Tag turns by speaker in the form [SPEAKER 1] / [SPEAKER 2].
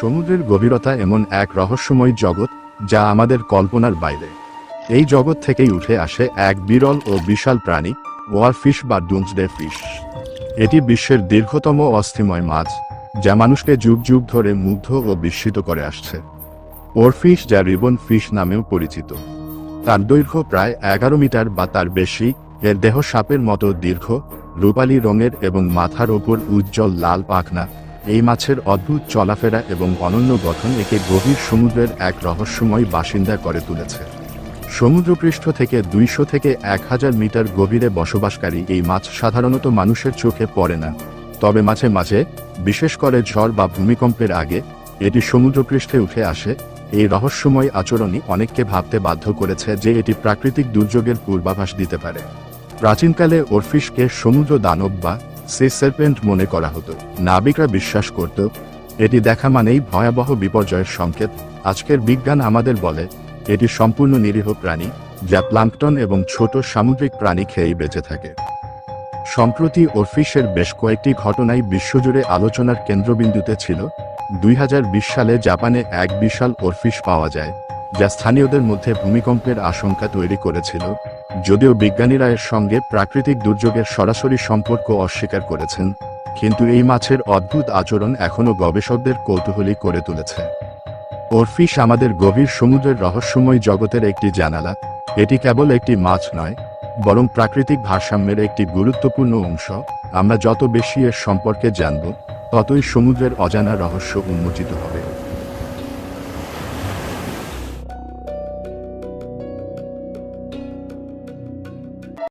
[SPEAKER 1] সমুদ্রের গভীরতা এমন এক রহস্যময় জগৎ, যা আমাদের কল্পনার বাইরে। এই জগৎ থেকেই উঠে আসে এক বিরল ও বিশাল প্রাণী ওয়ারফিশ বা ডুমসডে ফিশ। এটি বিশ্বের দীর্ঘতম অস্থিময় মাছ, যা মানুষকে যুগ যুগ ধরে মুগ্ধ ও বিস্মিত করে আসছে। ওরফিশ যা রিবন ফিশ নামেও পরিচিত। তার দৈর্ঘ্য প্রায় এগারো মিটার বা তার বেশি, এর দেহ সাপের মতো দীর্ঘ, রূপালী রঙের এবং মাথার ওপর উজ্জ্বল লাল পাখনা। এই মাছের অদ্ভুত চলাফেরা এবং অনন্য গঠন একে গভীর সমুদ্রের এক রহস্যময় বাসিন্দা করে তুলেছে। সমুদ্রপৃষ্ঠ থেকে দুইশো থেকে এক হাজার মিটার গভীরে বসবাসকারী এই মাছ সাধারণত মানুষের চোখে পড়ে না। তবে মাঝে মাঝে, বিশেষ করে ঝড় বা ভূমিকম্পের আগে, এটি সমুদ্রপৃষ্ঠে উঠে আসে। এই রহস্যময় আচরণই অনেককে ভাবতে বাধ্য করেছে যে এটি প্রাকৃতিক দুর্যোগের পূর্বাভাস দিতে পারে। প্রাচীনকালে ওরফিশকে সমুদ্র দানব বা সে সার্পেন্ট মনে করা হতো। নাবিকরা বিশ্বাস করত, এটি দেখা মানেই ভয়াবহ বিপর্যয়ের সংকেত। আজকের বিজ্ঞান আমাদের বলে, এটি সম্পূর্ণ নিরীহ প্রাণী, যা প্লাঙ্কটন এবং ছোট সামুদ্রিক প্রাণী খেয়েই বেঁচে থাকে। সম্প্রতি ওরফিশের বেশ কয়েকটি ঘটনাই বিশ্বজুড়ে আলোচনার কেন্দ্রবিন্দুতে ছিল। দুই হাজার বিশ সালে জাপানে এক বিশাল ওরফিশ পাওয়া যায়। যা স্থানীয়দের মধ্যে ভূমিকম্পের আশঙ্কা তৈরি করেছিল, যদিও বিজ্ঞানীরা এর সঙ্গে প্রাকৃতিক দুর্যোগের সরাসরি সম্পর্ক অস্বীকার করেছেন, কিন্তু এই মাছের অদ্ভুত আচরণ এখনও গবেষকদের কৌতূহলী করে তুলেছে। ওরফিশ আমাদের গভীর সমুদ্রের রহস্যময় জগতের একটি জানালা, এটি কেবল একটি মাছ নয়, বরং প্রাকৃতিক ভারসাম্যের একটি গুরুত্বপূর্ণ অংশ, আমরা যত বেশি এর সম্পর্কে জানব, ততই সমুদ্রের অজানা রহস্য উন্মোচিত হবে।